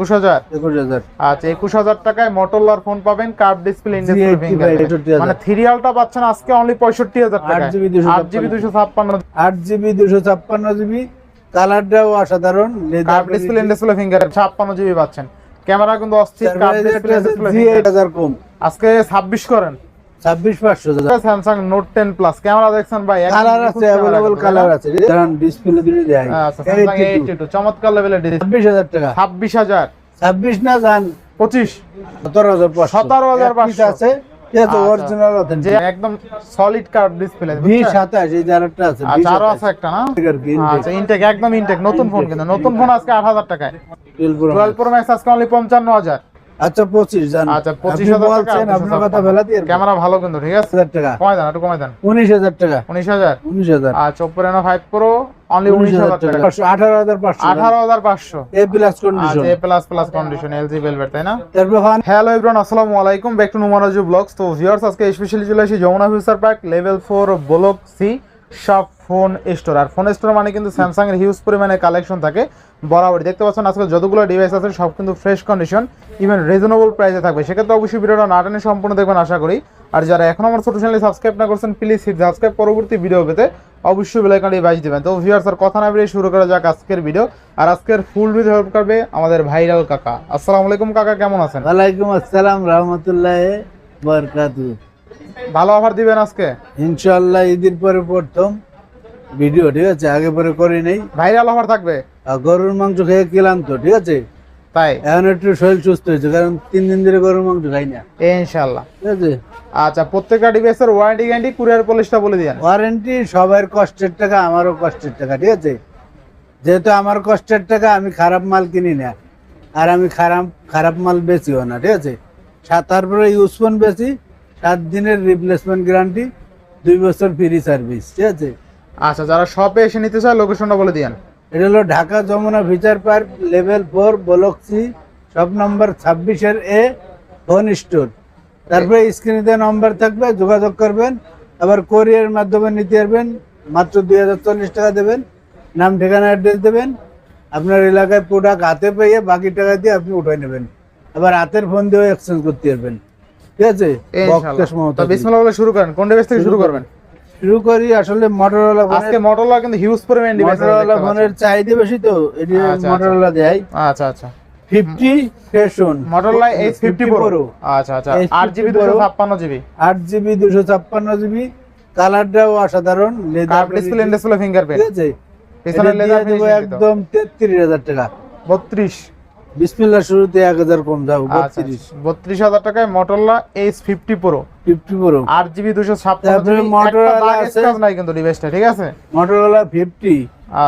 একুশ হাজার? একুশ হাজার। আচ্ছা একুশ হাজার টাকায় মোটরলার ফোন পাবেন কার্ড ডিসপ্লে ইন্ডিয়া G85 65,000 মানে পাচ্ছেন আজকে অনলি পঁয়ষট্টি হাজার টাকা 8 GB 256 আট জিবি দুশো ছাপ্পান্ন। আট জিবি দুশো ছাপ্পান্ন জিবি। কালারটাও অসাধারণ কার্ড ডিসপ্লে ডিসপ্লে ফিঙ্গার ছাপ্পান্ন জিবি পাচ্ছেন। ক্যামেরা কিন্তু অস্থির কার্ড ডিসপ্লে কম। আজকে ছাব্বিশ করেন। Samsung Note ten plus camera দেখছেন ভাই? একদম কালার আছে অ্যাভেলেবল কালার আছে ডিসপ্লে দুটো দেয় আচ্ছা চমৎকার লেভেলের ছাব্বিশ হাজার টাকা। ছাব্বিশ হাজার। ছাব্বিশ না যান পঁচিশ। সতেরো হাজার পাঁচশো। 17,500 আছে আচ্ছা। অরিজিনাল যে একদম সলিড ডিসপ্লে এই আছে আচ্ছা আরও আছে একটা না? আচ্ছা ইনটেক একদম ইনটেক নতুন ফোন কিন্তু। নতুন ফোন আজকে আট হাজার টাকায়। 12 Pro টুয়েলভ প্রো ম্যাক্স আজকে অনলি পঞ্চান্ন হাজার। আচ্ছা জান। আচ্ছা টাকা আপনার কথা দিয়ে ক্যামেরা ভালো কিন্তু ঠিক আছে? টাকা। কমাই দেন একটু কমাই দেন। টাকা। আচ্ছা অনলি টাকা। এ প্লাস কন্ডিশন আচ্ছা A plus plus condition LG Velvet তাই না? তারপর হ্যালো এভরিওয়ান আসসালামু আলাইকুম। ব্যাক টু নুমারাজু ব্লগস তো ভিউয়ার্স আজকে স্পেশালি চলে আসি Jamuna Future Park level block C সব ফোন স্টোর আর ফোন স্টোর মানে কিন্তু স্যামসাং এর হিউজ পরিমাণে কালেকশন থাকে। বরাবরই। দেখতে পাচ্ছেন আজকে যতগুলো ডিভাইস আছে সব কিন্তু ফ্রেশ কন্ডিশন ইভেন রিজনেবল প্রাইসে থাকবে। সেক্ষেত্রে অবশ্যই ভিডিওটা না টেনে সম্পূর্ণ দেখবেন আশা করি। আর যারা এখন আমার ছোট চ্যানেলে সাবস্ক্রাইব না করছেন প্লিজ হিট সাবস্ক্রাইব পরবর্তী ভিডিও পেতে অবশ্যই বেলাইকানটি বাজ দিবেন। তো ভিউয়ার্স আর কথা না বেরিয়ে শুরু করা যাক আজকের ভিডিও আর আজকের ফুল ভিডিও হেল্প করবে আমাদের ভাইরাল কাকা। আসসালামু আলাইকুম কাকা কেমন আছেন? ওয়ালাইকুম আসসালাম রহমতুল্লাহ বরকাতু ভালো অফার দিবেন আজকে? ইনশাআল্লাহ ঈদের পরে প্রথম। ভিডিও ঠিক আছে? আগে পরে করি নেই। ভাইরাল অফার থাকবে। গরুর মাংস খেয়ে খেলাম তো ঠিক আছে? তাই? এখন একটু শরীর সুস্থ হয়েছে কারণ তিন দিন ধরে গরুর মাংস খাই না। ইনশাল্লাহ ঠিক আছে? আচ্ছা প্রত্যেকটা ডিভাইসের ওয়ারেন্টি গ্যারান্টি কুরিয়ার পলিশটা বলে দিন ওয়ারেন্টি সবার কষ্টের টাকা আমারও কষ্টের টাকা ঠিক আছে? যেহেতু আমার কষ্টের টাকা আমি খারাপ মাল কিনি না। আর আমি খারাপ খারাপ মাল বেচিও না ঠিক আছে? তারপরে ইউজ ফোন বেশি সাত দিনের রিপ্লেসমেন্ট গ্যারান্টি দুই বছর ফ্রি সার্ভিস ঠিক আছে? আচ্ছা যারা শপে এসে নিতে চায় লোকেশনটা বলে দিন এটা হলো Dhaka Jamuna Future Park level four block C সব নম্বর ছাব্বিশের এ ফোন স্টোর তারপরে স্ক্রিনে দেওয়া নম্বর থাকবে যোগাযোগ করবেন। আবার কোরিয়ার মাধ্যমে নিতে পারবেন মাত্র দুই হাজার চল্লিশ টাকা দেবেন। নাম ঠিকানা অ্যাড্রেস দেবেন। আপনার এলাকায় প্রোডাক্ট হাতে পেয়ে বাকি টাকা দিয়ে আপনি উঠাই নেবেন। আবার হাতের ফোন দিয়েও এক্সচেঞ্জ করতে পারবেন। ঠিক আছে? শুরু করেন। কোন ডিভাইস থেকে শুরু করবেন? শুরু করি আসলে মটোরোলা আজকে মটোরোলা কিন্তু হিউজ পরিমাণ ডিভাইস মটোরোলা ফোনের চাহিদা বেশি তো এটি মটোরোলা দেয়। আচ্ছা আচ্ছা। 50 ফ্যাশন মটোরোলা এইচ 50 প্রো আচ্ছা আচ্ছা। 8 জিবি 256 জিবি 8 জিবি 256 জিবি কালারটাও অসাধারণ লেদার ডিসপ্লে ডিসপ্লে ফিঙ্গারপ্রিন্ট ঠিক আছে? পেছনের লেদার একদম 33000 টাকা। 32 বিসমিল্লাহ শুরুতে এক হাজার কম যাও আচ্ছা, আচ্ছা। বত্রিশ। বত্রিশ হাজার টাকায় Motorola H fifty Pro fifty Pro আট জিবি দুশো ছাপ্পান্ন মোটরলা নাই কিন্তু ডিভাইসটা ঠিক আছে? মোটরলা ফিফটি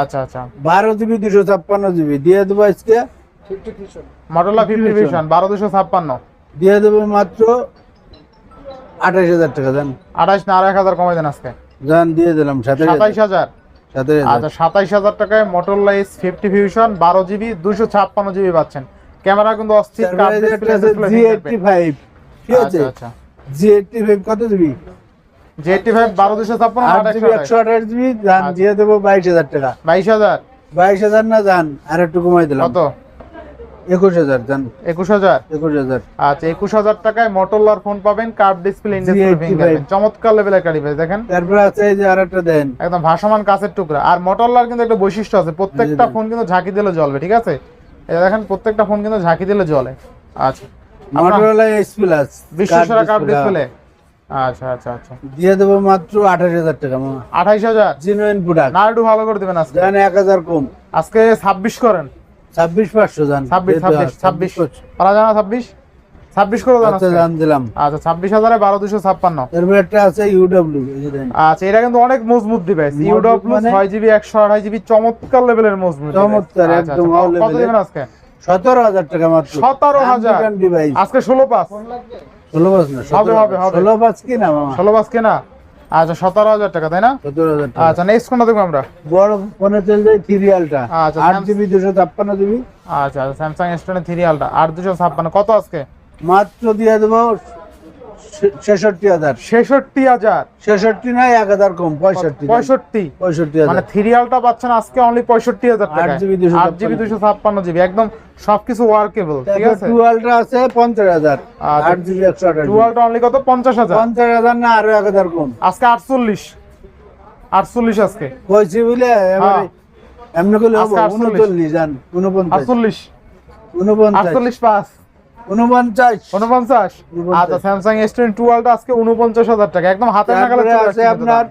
আচ্ছা আচ্ছা। বারো জিবি দুশো ছাপ্পান্ন জিবি দিয়ে দেবো আজকে মোটরলা ফিফটি ভিশন বারো দুশো ছাপ্পান্ন। দিয়ে দেবো মাত্র আঠাশ হাজার টাকা দেন আঠাশ না আর এক হাজার কমে দেন আজকে। যান দিয়ে দিলাম সাতাইশ হাজার। আচ্ছা সাতাইশ হাজার টাকায় মোটর এস ফিফটি ফিউশন বারো জিবি দুশো ছাপ্পান্ন জিবি পাচ্ছেন। ক্যামেরা কিন্তু অস্থির জি এইটটি ফাইভ ঠিক আছে? আচ্ছা জি এইটটি ফাইভ কত জিবি? জি এইটটি ফাইভ বারো দুশো ছাপ্পান্ন একশো আঠাশ। জিবি যান আচ্ছা। দিয়ে দেবো বাইশ হাজার টাকা। বাইশ হাজার? বাইশ হাজার না যান আর একটু কমাই দিলাম। কত? একুশ হাজার একুশ হাজার? একুশ হাজার। আচ্ছা একুশ হাজার টাকায় মোটরলার ফোন পাবেন curve display India G85 fingerprint চমৎকার লেভেলের একটা ডিভাইস দেখেন। তারপরে আছে এই যে আর দেন। একদম ভাসমান কাছের টুকরা। আর মোটরলার কিন্তু একটা বৈশিষ্ট্য আছে প্রত্যেকটা ফোন কিন্তু ঝাঁকি দিলে জ্বলবে ঠিক আছে? এটা দেখেন প্রত্যেকটা ফোন কিন্তু ঝাঁকি দিলে জ্বলে। আচ্ছা। মোটরওয়ালা এস প্লাস বিশ্বসেরা কার্ভ ডিসপ্লে আচ্ছা আচ্ছা আচ্ছা। দিয়ে দেবো মাত্র আঠাশ হাজার টাকা মামা। আঠাইশ হাজার? জিনুইন প্রোডাক্ট না একটু ভালো করে দেবেন আজকে। এক হাজার কম। আজকে ছাব্বিশ করেন। ছাব্বিশ পাঁচশো যান ছাব্বিশ ছাব্বিশ ছাব্বিশ পারা জানা ছাব্বিশ? ছাব্বিশ করে দেন আচ্ছা আজকে। যান দিলাম। আচ্ছা ছাব্বিশ হাজারে বারো দুশো ছাপ্পান্ন। তারপরে একটা আছে ইউডব্লিউ এই যে দেন। আচ্ছা এটা কিন্তু অনেক মজবুত ডিভাইস ইউডব্লিউ? ছয় জিবি একশো আঠাশ জিবি চমৎকার লেভেলের মজবুত চমৎকার, আচ্ছা, একদম আচ্ছা, কত দেবেন আজকে? সতেরো হাজার টাকা মাত্র। সতেরো হাজার। ডিভাইস আজকে ষোলো পাঁচ ষোলো না হবে, হবে, হবে। ষোলো পাঁচ কেনা? আচ্ছা সতেরো হাজার টাকা তাই না? সতেরো হাজার টাকা। আচ্ছা নেক্সট কোনটা দেখব আমরা? বড় ফোনে চলে যায় সিরিয়ালটা আচ্ছা, আট জিবি দুশো ছাপ্পান্ন জিবি আচ্ছা আচ্ছা স্যামসাং এস টোয়েন্টি থ্রি আলটা আট দুশো ছাপ্পান্ন কত আজকে? মাত্র দিয়ে দেবো ছেষট্টি হাজার। ছেষট্টি হাজার। ছেষট্টি নয় এক হাজার কম পঁয়ষট্টি পঁয়ষট্টি। পঁয়ষট্টি মানে থ্রিয়ালটা পাচ্ছেন আজকে অনলি পঁয়ষট্টি হাজার আট GB দুশো আট জিবি দুশো ছাপ্পান্ন জিবি একদম সবকিছু ওয়ার্কেবল ঠিক আছে? টুয়েলভটা আছে পঞ্চাশ হাজার আচ্ছা। আট জিবি একশো আঠাশ টুয়েলটা অনলি কত? পঞ্চাশ হাজার। পঞ্চাশ হাজার না আরও এক হাজার কম। আজকে আটচল্লিশ। আটচল্লিশ আজকে। কইছি বলে এমনি করলে হ্যাঁ। আজকে 48 উনচল্লিশ জান উনপঞ্চাশ। আটচল্লিশ। উনপঞ্চাশ। আটচল্লিশ পাঁচ উনপঞ্চাশ উনপঞ্চাশ উনপঞ্চাশ। আচ্ছা স্যামসাং এস টোয়েন্টি টুয়েলটা আজকে উনপঞ্চাশ হাজার টাকা। একদম হাতের নাগালে আছে আপনার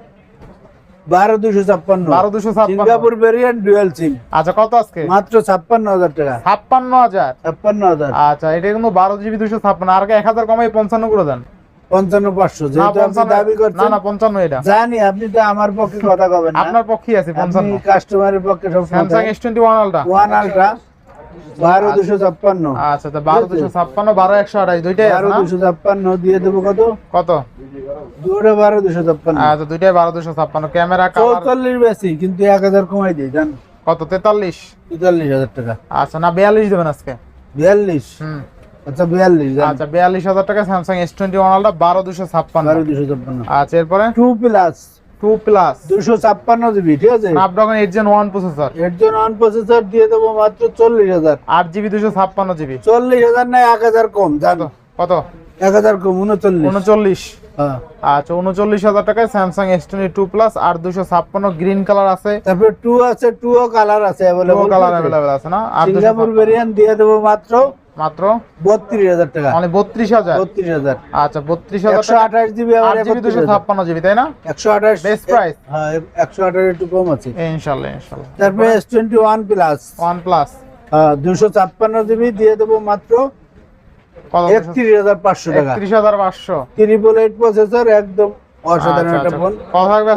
বারো দুশো ছাপ্পান্ন। বারো দুশো সিঙ্গাপুর ভেরিয়েন্ট ডুয়েল সিম আচ্ছা কত আজকে? মাত্র ছাপ্পান্ন হাজার টাকা। ছাপ্পান্ন হাজার? ছাপ্পান্ন হাজার। আচ্ছা এটা কিন্তু বারো জিবি দুশো ছাপ্পান্ন। আর এক হাজার কমাই পঞ্চান্ন করে দেন। পঞ্চান্ন পাঁচশো না যেহেতু আপনি দাবি না করছেন। না পঞ্চান্ন এটা। জানি আপনি তো আমার পক্ষে কথা কবেন আপনার পক্ষেই আছে পঞ্চান্ন। কাস্টমারের পক্ষে সব Samsung S twenty one one Ultra বারো দুশো ছাপ্পান্ন। আচ্ছা বারো দুশো ছাপ্পান্ন বারো একশো আঠাশ দুইটাই বারো দুশো ছাপ্পান্ন দিয়ে দেবো কত? কত? দুটো বারো দুশো ছাপ্পান্ন। আচ্ছা দুইটাই বারো দুশো ছাপ্পান্ন। ক্যামেরা চৌচল্লিশ বেশি কিন্তু এক হাজার কমাই দিই জান। কত? তেতাল্লিশ? তেতাল্লিশ হাজার টাকা। আচ্ছা না বিয়াল্লিশ দেবেন আজকে? বিয়াল্লিশ? হুম। আচ্ছা বিয়াল্লিশ আচ্ছা বিয়াল্লিশ হাজার টাকা স্যামসাং এস টোয়েন্টি ওয়ান আলটা বারো দুশো ছাপ্পান্ন। বারো দুশো ছাপ্পান্ন। আচ্ছা এরপরে? Two plus two plus. GB ঠিক আছে? স্ন্যাপড্রাগন জেন প্রসেসর প্রসেসর দিয়ে দেবো মাত্র জিবি জিবি না কম জানো। কত? এক হাজার কম উনচল্লিশ। উনচল্লিশ। হ্যাঁ। আচ্ছা উনচল্লিশ হাজার টাকায় Samsung S twenty two plus আর গ্রিন কালার আছে। তারপরে টু আছে টু কালার আছে অ্যাভেলেবল কালার অ্যাভেলেবেল আছে? না? আর সিঙ্গাপুর ভেরিয়েন্ট দিয়ে দেবো মাত্র মাত্র? বত্রিশ হাজার টাকা। মানে বত্রিশ হাজার? বত্রিশ হাজার। আচ্ছা বত্রিশ হাজার একশো আঠাশ জিবি আট জিবি দুশো ছাপ্পান্ন জিবি তাই না? একশো আঠাশ Best price? হ্যাঁ একশো আঠাশ একটু কম আছে। ইনশাল্লাহ ইনশাল্লাহ। তারপরে S twenty one plus one plus দুশো ছাপ্পান্ন জিবি দিয়ে দেবো মাত্র কত? একত্রিশ হাজার পাঁচশো টাকা। একত্রিশ হাজার পাঁচশো। ট্রিপল এইট প্রসেসর একদম অসাধারণ আচ্ছা, একটা আচ্ছা। ফোন?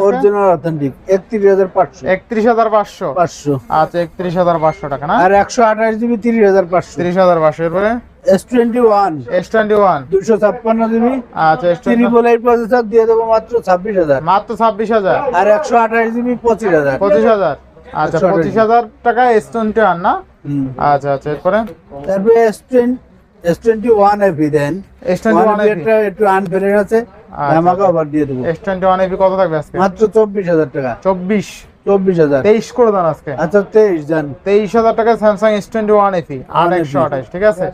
অরিজিনাল অথেন্টিক একত্রিশ হাজার পাঁচশো। একত্রিশ হাজার পাঁচশো? পাঁচশো। আচ্ছা একত্রিশ হাজার পাঁচশো টাকা না? আর একশো আঠাশ জিবি তিরিশ হাজার পাঁচশো। তিরিশ হাজার পাঁচশো এরপরে? S twenty one. S twenty one. দুশো ছাপ্পান্ন জিবি। আচ্ছা S twenty triple eight processor দিয়ে দেবো মাত্র ছাব্বিশ হাজার। মাত্র ছাব্বিশ হাজার? আর একশো আঠাশ জিবি পঁচিশ হাজার। পঁচিশ হাজার? আচ্ছা 128 পঁচিশ হাজার টাকা এস টোয়েন্টি ওয়ান না? আচ্ছা আচ্ছা এরপরে? তারপরে S twenty S twenty one FE then S twenty one one একটু আনফেয়ার আছে। আচ্ছা। আমাকে আবার দিয়ে দেবো। এস টোয়েন্টি ওয়ান এপি কত থাকবে আজকে? মাত্র চব্বিশ হাজার টাকা। চব্বিশ। চব্বিশ হাজার। তেইশ করে দেন আজকে। আচ্ছা তেইশ তেইশ হাজার টাকা Samsung S twenty one FE আর একশো আঠাশ ঠিক আছে?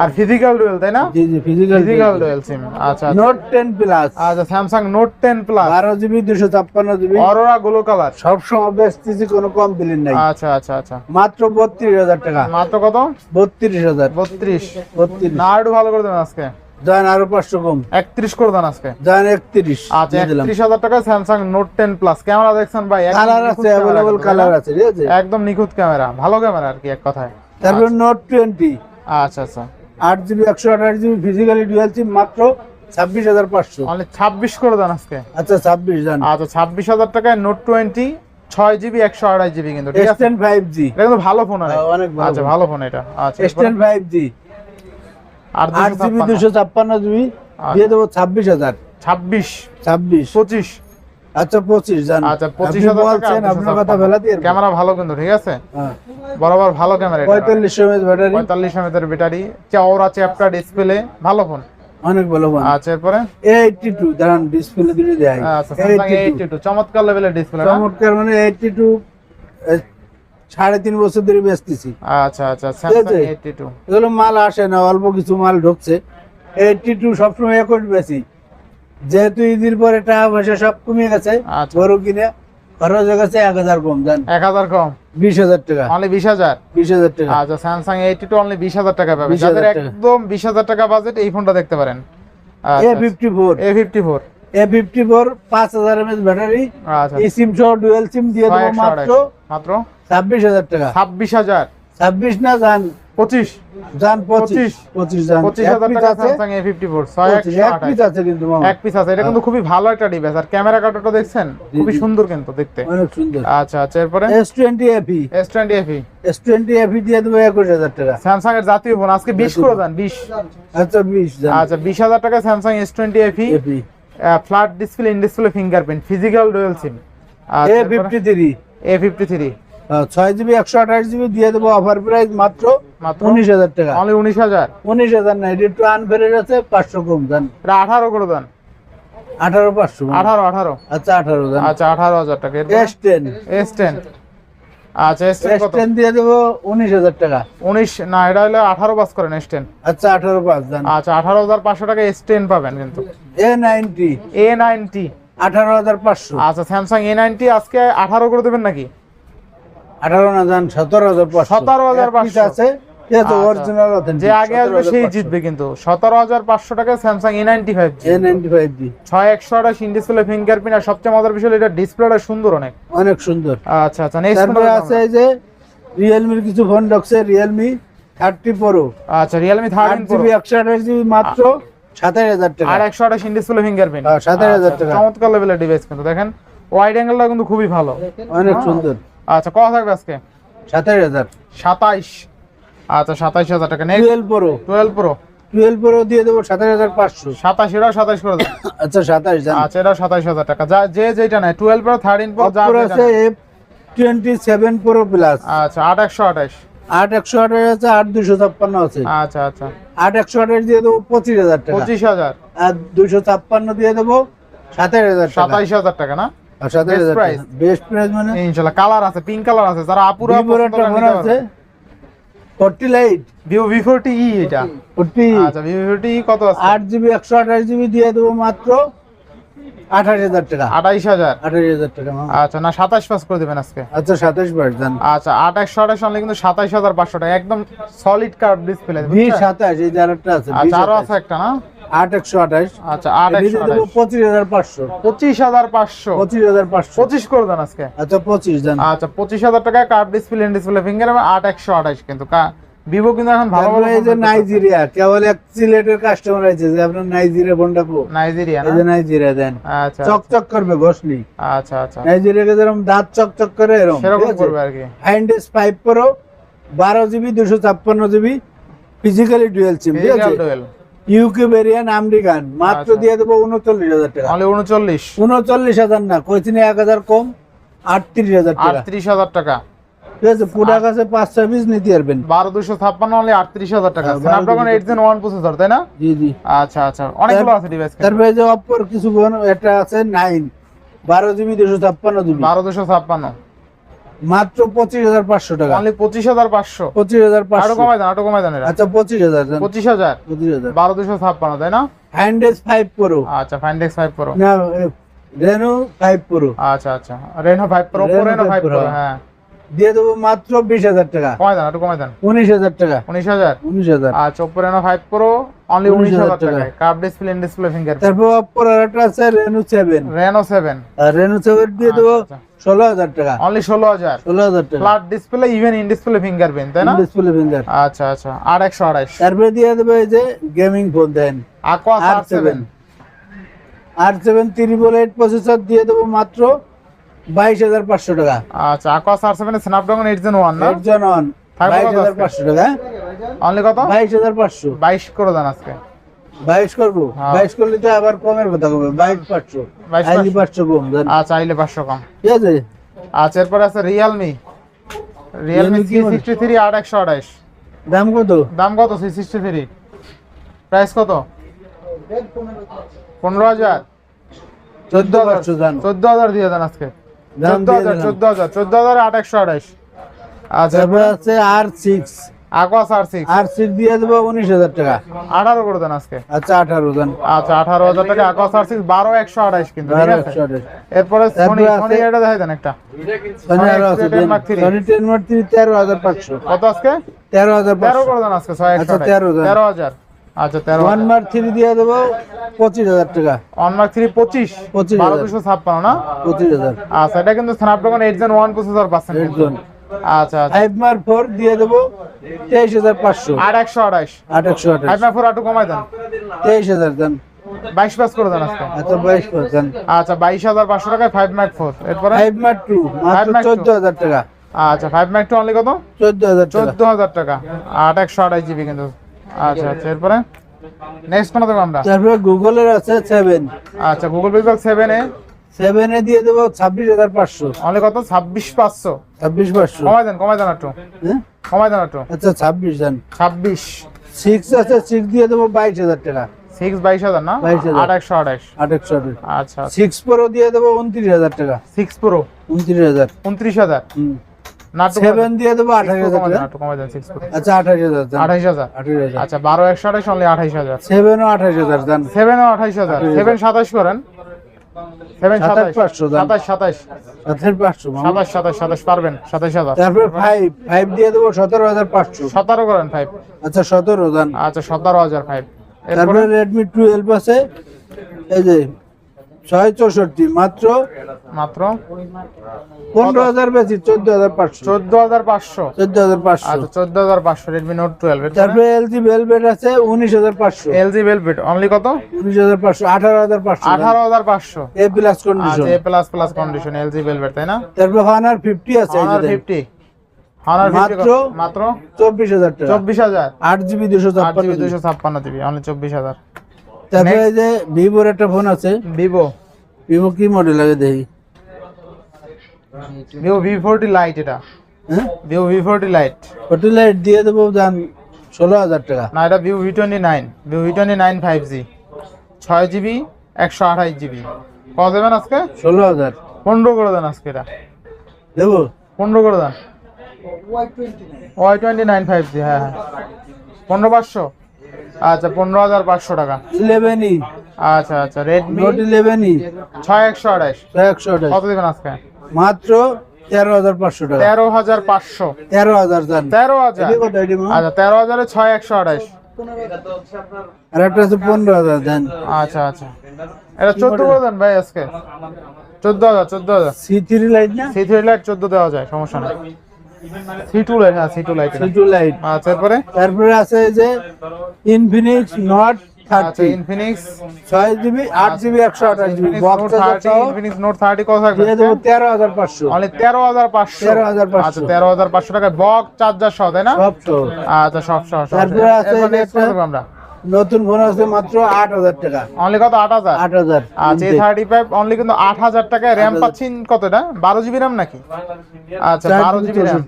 আর ফিজিক্যাল ডুয়েল তাই না? জি জি ফিজিক্যাল ফিজিক্যাল ডুয়েল সিম আচ্ছা নোট টেন প্লাস আচ্ছা স্যামসাং নোট টেন প্লাস বারো জিবি দুশো ছাপ্পান্ন জিবি। অরোরা গ্লো কালার সবসময় বেচতেছি কোনো কমপ্লেন নাই। আচ্ছা আচ্ছা আচ্ছা। মাত্র বত্রিশ হাজার টাকা। মাত্র কত? বত্রিশ হাজার। বত্রিশ। বত্রিশ। না ভালো করে দেবেন আজকে। যান আরও পাঁচশো কম। একত্রিশ করে দেন আজকে? একত্রিশ। আচ্ছা একত্রিশ হাজার টাকা Samsung Note ten plus camera দেখছেন ভাই কালার আছে অ্যাভেলেবল কালার আছে ঠিক আছে? একদম নিখুঁত ক্যামেরা ভালো ক্যামেরা আর কি এক কথায়। তারপর নোট টোয়েন্টি আচ্ছা আচ্ছা। আট জিবি একশো আঠাশ জিবি ফিজিক্যালি ডুয়েল সিম মাত্র ছাব্বিশ হাজার পাঁচশো। অনলি ছাব্বিশ করে দেন আজকে। আচ্ছা ছাব্বিশ যান আচ্ছা ছাব্বিশ হাজার টাকায় নোট টোয়েন্টি ছয় জিবি একশো আড়াই জিবি কিন্তু ঠিক আছে? ফাইভ জি এটা কিন্তু ভালো ফোন হ্যাঁ, অনেক ভালো আচ্ছা ভালো ফোন এটা। আচ্ছা ফাইভ জি আট জিবি দুশো ছাপ্পান্ন জিবি। দিয়ে দেবো ছাব্বিশ হাজার। ছাব্বিশ। ছাব্বিশ। পঁচিশ। আচ্ছা পঁচিশ জান। আচ্ছা পঁচিশ বলছেন আপনার কথা ফেলা দিয়ে ক্যামেরা ভালো কিন্তু ঠিক আছে? হ্যাঁ। বরাবর ভালো ক্যামেরা পঁয়তাল্লিশ এমএচ ব্যাটারি। পঁয়তাল্লিশ এমএর ব্যাটারি চওড়া চ্যাপ্টার ডিসপ্লে ভালো ফোন। অনেক ভালো ফোন। আচ্ছা এরপরে? এইটটি টু দাঁড়ান ডিসপ্লে দিলে দেয় আচ্ছা এইটটি টু। চমৎকার লেভেলের ডিসপ্লে চমৎকার মানে এইটটি টু সাড়ে তিন বছর ধরে বেচতেছি আচ্ছা আচ্ছা এগুলো মাল আসে না অল্প কিছু মাল ঢুকছে। এইটটি টু সবসময় একট বেশি। যেহেতু ঈদের পরে টাকা পয়সা সব কমে গেছে আচ্ছা। গরু কিনে খরচ গেছে এক হাজার কম জান। এক হাজার কম? বিশ হাজার টাকা। অনলি বিশ হাজার? বিশ হাজার টাকা। আচ্ছা স্যামসাং টু অনলি বিশ হাজার টাকা পাবে যাদের একদম বিশ হাজার টাকা বাজেট এই ফোনটা দেখতে পারেন। A fifty four A fifty four A fifty four পাঁচ হাজার ব্যাটারি। এই সিম সহ ডুয়েল সিম দিয়ে ছয় দেবো মাত্র। মাত্র? ছাব্বিশ হাজার টাকা। ছাব্বিশ হাজার? ছাব্বিশ না যান পঁচিশ। যান পঁচিশ। পঁচিশ। পঁচিশ যান পঁচিশ হাজার টাকা স্যামসাং এ ফিফটি ফোর ছয় পঁচিশ, একশো এক পিস আছে কিন্তু এক পিস আছে। এটা কিন্তু খুবই ভালো একটা ডিভাইস আর ক্যামেরা কাটাটা দেখছেন? খুবই সুন্দর কিন্তু দেখতে। অনেক সুন্দর। আচ্ছা আচ্ছা এরপরে? S twenty FE S twenty FE S twenty FE দিয়ে দেবো একুশ হাজার টাকা। স্যামসাং এর জাতীয় ফোন আজকে বিশ করে দেন বিশ। আচ্ছা বিশ আচ্ছা বিশ হাজার টাকা Samsung S twenty FE FE flat display in display fingerprint physical dual SIM A fifty three A fifty three ছয় জিবি একশো আঠাশ জিবি দিয়ে দেবো অফার প্রাইস মাত্র মাত্র উনিশ হাজার টাকা। উনিশ হাজার? উনিশ হাজার না এটা একটু আনফেরের আছে পাঁচশো কম দেন। আঠারো করে দেন। আঠারো পাঁচশো আঠারো আঠারো। আচ্ছা আঠারো আচ্ছা আঠারো হাজার টাকা। এস টেন এস টেন আচ্ছা এস টেন দিয়ে দেবো উনিশ হাজার টাকা। উনিশ না এটা হলো আঠারো পাস করেন এস টেন আচ্ছা আঠারো দেন। আচ্ছা আঠারো হাজার পাঁচশো টাকা এস টেন পাবেন কিন্তু। এ নাইনটি এ নাইনটি আঠারো হাজার পাঁচশো। আচ্ছা স্যামসাং এ নাইনটি আজকে আঠারো করে দেবেন নাকি? আঠারো না যান সতেরো হাজার পাঁচশো। 17,500 এক আছে আচ্ছা। অরিজিনাল যে আগে আসবে সেই জিতবে কিন্তু। সতেরো হাজার পাঁচশো টাকা Samsung A ninety five A ninety five G. ছয় একশো আঠাশ ফিঙ্গারপ্রিন্ট আর সবচেয়ে মজার বিষয় এটা ডিসপ্লেটা সুন্দর অনেক। অনেক সুন্দর। আচ্ছা আচ্ছা তারপরে আছে এই যে রিয়েলমির কিছু ফোন ঢুকছে রিয়েলমি থার্টি প্রো আচ্ছা রিয়েলমি জিবি একশো আঠাশ জিবি মাত্র সাতাশ হাজার টাকা। আর একশো আঠাশ ফিঙ্গারপ্রিন্ট 27,000 টাকা। চমৎকার লেভেলের ডিভাইস কিন্তু। দেখেন ওয়াইড অ্যাঙ্গেলটা কিন্তু খুবই ভালো। অনেক সুন্দর। আচ্ছা কত থাকবে আজকে? সাতাশ হাজার। সাতাইশ। আচ্ছা সাতাইশ হাজার টাকা। Next twelve Pro. Twelve Pro. Twelve Pro দিয়ে দেবো সাতাশ হাজার পাঁচশো। সাতাশ করে আচ্ছা সাতাশ জান। আচ্ছা এটাও সাতাইশ হাজার টাকা। যা যে যেটা নেয় টুয়েলভ প্রো থার্টিন প্রো যা আছে। F twenty seven pro plus আচ্ছা আট একশো আঠাইশ। আট একশো আঠাশ আছে আট দুশো ছাপ্পান্ন আছে। আচ্ছা আচ্ছা। আট একশো আঠাশ দিয়ে দেবো পঁচিশ হাজার টাকা। পঁচিশ হাজার। আর দুশো ছাপ্পান্ন দিয়ে দেবো সাতাশ হাজার সাতাইশ হাজার টাকা না? আর সাতাশ Best হাজার price? বেস্ট প্রাইস মানে ইনশাল্লাহ কালার আছে পিঙ্ক কালার আছে যারা আপুরা ভিভোর আছে। ফোরটি লাইট ভিভো ই এটা। ফোরটি আচ্ছা ভিভো কত আছে? জিবি জিবি দিয়ে দেবো মাত্র আঠাশ হাজার টাকা। টাকা। আচ্ছা না পাস করে দেবেন আজকে। আচ্ছা আচ্ছা কিন্তু সাতাইশ হাজার পাঁচশো টাকা একদম সলিড কার্ভ ডিসপ্লে ভি সাতাশ এই যে আরেকটা আছে আচ্ছা আরও আছে একটা না? হাজার টাকা কার্ভ ডিসপ্লে ডিসপ্লে ফিঙ্গার এবং আট একশো আঠাশ কিন্তু। ভিভো কিন্তু এখন ভালো ভালো এই যে নাইজেরিয়া কেবল এক সিলেটের কাস্টমার আছে যে আপনার নাইজেরিয়া ফোনটা পো নাইজেরিয়া এই যে নাইজেরিয়া দেন। আচ্ছা চকচক করবে ঘষলি আচ্ছা আচ্ছা। নাইজেরিয়াকে যেরকম দাঁত চকচক করে এরকম সেরকম করবে আর কি। হাইন্ডেস ফাইভ প্রো বারো জিবি দুশো ছাপ্পান্ন জিবি ফিজিক্যালি ডুয়েল সিম ঠিক আছে? ইউকে ভেরিয়ান আমেরিকান মাত্র আচ্ছা। দিয়ে দেবো উনচল্লিশ হাজার টাকা। উনচল্লিশ। উনচল্লিশ হাজার না কইছিনি এক হাজার কম আটত্রিশ হাজার টাকা। আটত্রিশ হাজার টাকা। ঠিক আছে পাঁচ নিতে পারবেন। বারো দুশো ছাপ্পান্ন অনলি আটত্রিশ হাজার টাকা। হ্যাঁ, Snapdragon eight Gen one processor তাই না? জি জি। আচ্ছা আচ্ছা। অনেকগুলো আছে ডিভাইস তারপরে যে অপর কিছু এটা আছে নাইন বারো জিবি দুশো ছাপ্পান্ন জিবি। বারো দুশো ছাপ্পান্ন। মাত্র পঁচিশ হাজার পাঁচশো টাকা। পঁচিশ হাজার পাঁচশো। পঁচিশ হাজার পাঁচশো। কমাই দেন আরও কমাই দেন আচ্ছা পঁচিশ হাজার পঁচিশ হাজার। পঁচিশ হাজার। বারো দুশো ছাপ্পান্ন তাই না? হ্যান্ডেস ফাইভ প্রো আচ্ছা ফাইন্ডেক্স ফাইভ প্রো না রেনো ফাইভ প্রো আচ্ছা আচ্ছা। Reno five pro Reno five pro হ্যাঁ। দিয়ে দেবো মাত্র বিশ হাজার টাকা। কমাই দেন একটু কমাই দেন। উনিশ হাজার টাকা। উনিশ হাজার? উনিশ হাজার। আচ্ছা Oppo Reno five pro only উনিশ হাজার টাকায়। Curve display in display finger তারপর অপর আরেকটা আছে রেনো সেভেন রেনো সেভেন আর রেনো সেভেন দিয়ে দেবো আচ্ছা, ষোলো হাজার টাকা। অনলি ষোলো হাজার। ষোলো হাজার টাকা। Flat display even in display fingerprint তাই না? ডিসপ্লে ফিঙ্গার আচ্ছা আচ্ছা। আর একশো আড়াইশ। তারপরে দিয়ে দেবে এই যে গেমিং ফোন দেন। Aquos R R seven R seven triple eight processor দিয়ে দেবো মাত্র বাইশ হাজার পাঁচশো টাকা। আচ্ছা Aquos R seven Snapdragon eight Gen one না? এইট জন অন থাকবে বাইশ হাজার? পাঁচশো টাকা। অনলি কত? বাইশ হাজার পাঁচশো। বাইশ করে দেন আজকে। বাইশ করব। হ্যাঁ। বাইশ করলে তো আবার কমের কথা কবে? বাইশ পাঁচশো। 22 পাঁচশো। কম আচ্ছা আইলে পাঁচশো কম। ঠিক আছে? আচ্ছা এরপরে আছে Realme Realme C? Sixty three আট একশো আঠাইশ দাম কত? দাম কত? সি সিক্সটি থ্রি প্রাইস কত? পনেরো হাজার। চোদ্দ দাম। চোদ্দ হাজার দিয়ে দেন আজকে। চোদ্দ হাজার চোদ্দ হাজার চোদ্দ হাজার আট একশো আঠাইশ আচ্ছা তারপরে আছে R six Aquos R six R six দিয়ে দেবো উনিশ হাজার টাকা। আঠারো করে দেন আজকে। আচ্ছা আঠারো দেন। আচ্ছা আঠারো হাজার টাকা আকোয়াস আর সিক্স বারো একশো আঠাইশ কিন্তু বারো একশো আঠাশ। এরপরে সোনি তারপরে এটা দেখাই দেন একটা। সনি আরও আছে Xperia 10 Mark III। Sony ten Mark three তেরো হাজার পাঁচশো। কত আজকে? তেরো হাজার তেরো করে দেন আজকে ছয় একশো আচ্ছা, তেরো। তেরো হাজার। আচ্ছা তেরো ওয়ান মার্ক থ্রি দিয়ে দেবো পঁচিশ হাজার টাকা। ওয়ান মার্ক থ্রি পঁচিশ? পঁচিশ বারো হাজার। দুশো ছাপ্পান্ন না? পঁচিশ হাজার। আচ্ছা এটা কিন্তু Snapdragon eight Gen one processor পাচ্ছেন এইট কিন্তু। জন আচ্ছা ফাইভ মার্ক ফোর দিয়ে দেবো তেইশ হাজার পাঁচশো। আট একশো আট একশো আঠাশ। ফাইভ ফোর আটু কমাই দেন। তেইশ হাজার দেন। বাইশ পাস করে দেন আজকে। আচ্ছা বাইশ পার্সেন্ট আচ্ছা বাইশ হাজার পাঁচশো টাকায় ফাইভ ম্যাক ফোর এরপরে? ফাইভ মার্ক টু মাত্র Mark two। চোদ্দ হাজার টাকা। আচ্ছা ফাইভ ম্যাক টু অনলি কত? চোদ্দ হাজার টাকা। চোদ্দ হাজার টাকা। আট একশো আঠাইশ জিবি কিন্তু। আচ্ছা আচ্ছা এরপরে? নেক্সট কোন দেবো আমরা? তারপরে গুগলের আছে সেভেন আচ্ছা গুগল পিক্সেল সেভেন এ? সেভেনে দিয়ে দেবো ছাব্বিশ হাজার পাঁচশো। অনলি কত? ছাব্বিশ পাঁচশো। ছাব্বিশ পাঁচশো। কমাই দেন কমাই দেন একটু। হ্যাঁ? কমাই দেন একটু। আচ্ছা ছাব্বিশ দেন। ছাব্বিশ। সিক্স আছে সিক্স দিয়ে দেবো বাইশ হাজার টাকা। সিক্স বাইশ হাজার না? 22,000 আট একশো আঠাশ আটেকশো আচ্ছা সিক্স প্রো দিয়ে দেবো উনত্রিশ হাজার টাকা। সিক্স প্রো উনত্রিশ হাজার। উনত্রিশ হাজার। হুম। সেভেন দিয়ে দেবো আঠাশ হাজার। টাকা নাটক দেন সিক্স আচ্ছা আঠাশ হাজার দেন। আঠাইশ হাজার। আঠাশ হাজার। আচ্ছা বারো একশো আঠাইশ অনলি আঠাইশ হাজার। সেভেনও আঠাশ হাজার দেন। সেভেনও আঠাইশ হাজার। সেভেন সাতাশ করেন। সেভেন সাতাশ পাঁচশো। সাতাশ সাতাশ। পাঁচশো সাতাশ সাতাশ সাতাশ পারবেন সাতাশ হাজার। তারপরে ফাইভ ফাইভ দিয়ে দেবো সতেরো হাজার পাঁচশো। সতেরো করেন ফাইভ আচ্ছা সতেরো দেন। আচ্ছা সতেরো হাজার ফাইভ তারপরে রেডমি টুয়েলভ আছে। এই যে ছয় চৌষট্টি মাত্র মাত্র? পনেরো হাজার বেশি চোদ্দ হাজার পাঁচশো। চোদ্দ হাজার পাঁচশো। চোদ্দ হাজার পাঁচশো। আচ্ছা চোদ্দ হাজার পাঁচশো রেডমি নোট টুয়েলভ তারপরে এলজি ভেলভেট আছে উনিশ হাজার পাঁচশো। এলজি ভেলভেট অনলি কত? উনিশ হাজার পাঁচশো আঠারো হাজার পাঁচশো। আঠারো হাজার পাঁচশো। A plus condition A plus plus condition LG Velvet তাই না? তারপরে হানার ফিফটি আছে হানার ফিফটি মাত্র মাত্র? চব্বিশ হাজার চব্বিশ হাজার। আট জিবি দুশো ছাপ্পান্ন জিবি দুশো ছাপ্পান্ন জিবি অনলি চব্বিশ হাজার। তারপরে যে ভিভোর একটা ফোন আছে। ভিভো ভিভো কি মডেল আগে দেখি? ভিভো ভি ফোরটি লাইট এটা। হ্যাঁ? Vivo V forty lite forty lite দিয়ে দেবো দাম ষোলো হাজার টাকা। না এটা Vivo V twenty nine Vivo V twenty nine five G ছয় জিবি একশো আঠাইশ জিবি কত দেবেন আজকে? ষোলো হাজার। পনেরো করে দেন আজকে এটা। দেবো? পনেরো করে দেন। Y twenty nine five G হ্যাঁ হ্যাঁ। পনেরো পাঁচশো? আচ্ছা পনেরো হাজার পাঁচশো টাকা। ইলেভেন ই আচ্ছা আচ্ছা রেডমি নোট ইলেভেন ই ছয় একশো আঠাইশ একশো আঠাশ কত দেবেন আজকে? মাত্র তেরো হাজার পাঁচশো টাকা। তেরো হাজার পাঁচশো। তেরো হাজার তেরো হাজার? আচ্ছা তেরো হাজারে ছয় একশো আঠাইশ আর একটা আছে পনেরো হাজার দেন আচ্ছা আচ্ছা। এটা চোদ্দ করে দেন ভাই আজকে। চোদ্দ হাজার চোদ্দ হাজার। সি থ্রি লাইট না? সি থ্রি লাইট চোদ্দ দেওয়া যায় সমস্যা নেই। সি লাইট হ্যাঁ লাইট লাইট আচ্ছা এরপরে? তারপরে আছে যে ইনফিনিক্স নট আচ্ছা ইনফিনিক্স ছয় জিবি আট জিবি একশো আঠাশ GB Infinix Note thirty Infinix Note thirty কত থাকবে? দিয়ে দেবো তেরো হাজার পাঁচশো। তেরো হাজার পাঁচশো। 13,500 আচ্ছা তেরো হাজার পাঁচশো টাকা বক চার্জার সহ তাই না? সব তো। আচ্ছা সব সহ তারপরে আছে আমরা। নতুন ফোন আছে মাত্র আট হাজার টাকা। অনলি কত? আট হাজার? আট হাজার। আচ্ছা এ থার্টি ফাইভ অনলি কিন্তু আট হাজার টাকায় র্যাম পাচ্ছেন কত এটা? বারো জিবি র্যাম নাকি? আচ্ছা জিবি র্যাম।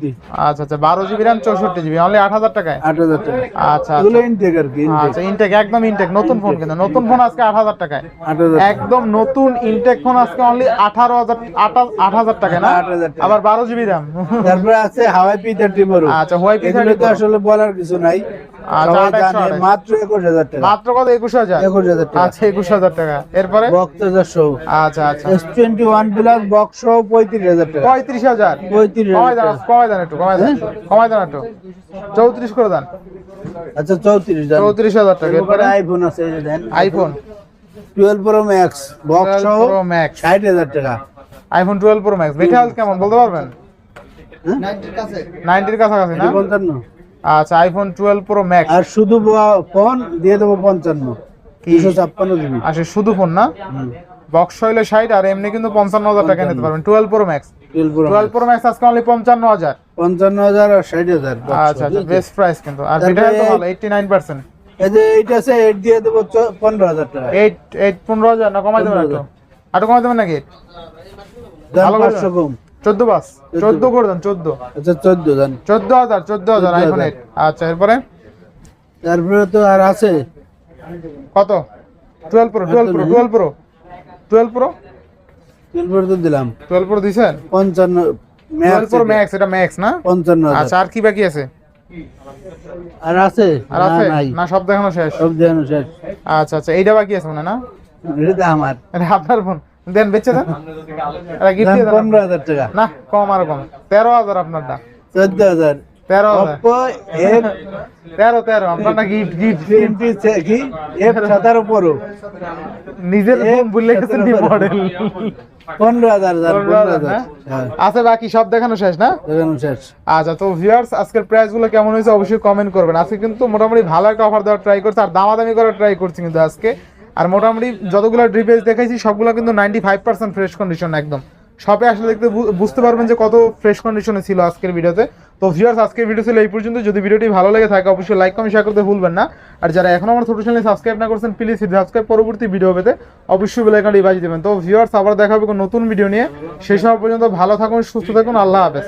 আচ্ছা আচ্ছা জিবি র্যাম জিবি অনলি আট হাজার টাকায়? আট হাজার টাকা। আচ্ছা এগুলো ইনটেক আর কি আচ্ছা ইনটেক একদম ইনটেক নতুন ফোন কিন্তু। নতুন ফোন আজকে আট হাজার টাকায়। একদম নতুন ইনটেক ফোন আজকে অনলি আঠারো হাজার আট টাকা না? আবার বারো জিবি র্যাম তারপরে আছে হাওয়াই পি থার্টি প্রো আচ্ছা এগুলো তো আসলে বলার কিছু নাই। আচ্ছা। মাত্র একুশ হাজার টাকা। মাত্র কত? একুশ হাজার একুশ হাজার টাকা। আচ্ছা একুশ হাজার টাকা। এরপরে? বক্তাজার সহ আচ্ছা আচ্ছা। S twenty one plus box সহ পঁয়ত্রিশ হাজার টাকা। পঁয়ত্রিশ হাজার পঁয়ত্রিশ কমাই হাজার দেন কমাই দেন একটু কমাই দেন কমাই দেন একটু। চৌত্রিশ করে দেন। আচ্ছা চৌত্রিশ চৌত্রিশ হাজার টাকা। এরপরে আইফোন আছে দেন। IPhone twelve pro max box সহ ম্যাক্স ষাট হাজার টাকা। আইফোন টুয়েলভ প্রো ম্যাক্স বেটা কেমন? বলতে পারবেন? নাইনটির কাছাকাছি না? পঞ্চান্ন আচ্ছা আইফোন টুয়েলভ প্রো ম্যাক্স আর শুধু ফোন দিয়ে দেবো পঞ্চান্ন। দুশো ছাপ্পান্ন জিবি আসে শুধু ফোন না? বক্স হইলে ষাট আর এমনি কিন্তু পঞ্চান্ন হাজার টাকা নিতে পারবেন। Twelve pro max twelve pro max আজকে অনলি পঞ্চান্ন হাজার। পঞ্চান্ন হাজার আর ষাট হাজার box আচ্ছা আচ্ছা? বেস্ট প্রাইস কিন্তু। আর বেটা হেলথ ভালো এইটটি নাইন পার্সেন্ট এই যে এইটা আছে এইট দিয়ে দেবো চ- পনেরো হাজার টাকা। এইট এইট পনেরো হাজার না কমাই দেবেন একটু? একটু কমাই দেবেন নাকি? ভালো কম। চোদ্দ বাস? চোদ্দ করে দেন চোদ্দ। আচ্ছা চোদ্দ দান। চোদ্দ হাজার চোদ্দ হাজার 14,000 আইফোন এইট আচ্ছা এরপরে? তারপরে তো আর আছে। কত? Twelve pro twelve pro twelve pro twelve pro twelve pro তো দিলাম। টুয়েলভ প্রো দিছেন? পঞ্চান্ন টুয়েলভ প্রো ম্যাক্স এটা। ম্যাক্স না? পঞ্চান্ন আচ্ছা আর কি বাকি আছে? আর আছে? আর আছে? না সব দেখানো শেষ। সব দেওয়ানো শেষ। আচ্ছা আচ্ছা এইটা বাকি আছে মনে না? এটা আমার। এটা আপনার ফোন। দেন বেচে দেন। গিফট পনেরো হাজার টাকা। না কম আর কম। তেরো হাজার আপনারটা চোদ্দ হাজার। তেরো তেরো তেরো আপনারটা গিফট গিফট টোয়েন্টি কি? সতেরো নিজের ফোন ভুলে গেছেন মডেল পনেরো হাজার দাম হ্যাঁ? হ্যাঁ। আছে বাকি সব দেখানো শেষ না? দেখানো শেষ। আচ্ছা তো ভিউয়ার্স আজকের প্রাইসগুলো কেমন হয়েছে অবশ্যই কমেন্ট করবেন। আজকে কিন্তু মোটামুটি ভালো একটা অফার দেওয়ার ট্রাই করছে আর দামাদামি করার ট্রাই করছি কিন্তু আজকে। আর মোটামুটি যতগুলো ডিভাইস দেখাইছি, সবগুলো কিন্তু ninety five percent fresh condition একদম। সবে আসলে দেখতে বুঝতে পারবেন যে কত ফ্রেশ কন্ডিশনে ছিল আজকের ভিডিওতে। তো ভিউয়ার্স আজকের ভিডিও ছিল এই পর্যন্ত। যদি ভিডিওটি ভালো লেগে থাকে, অবশ্যই লাইক কমেন্ট শেয়ার করতে ভুলবেন না। আর যারা এখনও আমার ছোট চ্যানেল সাবস্ক্রাইব না করছেন প্লিজ সাবস্ক্রাইব পরবর্তী ভিডিও পেতে অবশ্যই বেল আইকনটি বাজিয়ে দেবেন। তো ভিউয়ার্স আবার দেখা হবে নতুন ভিডিও নিয়ে। সেই সময় পর্যন্ত ভালো থাকুন, সুস্থ থাকুন, আল্লাহ হাফেজ।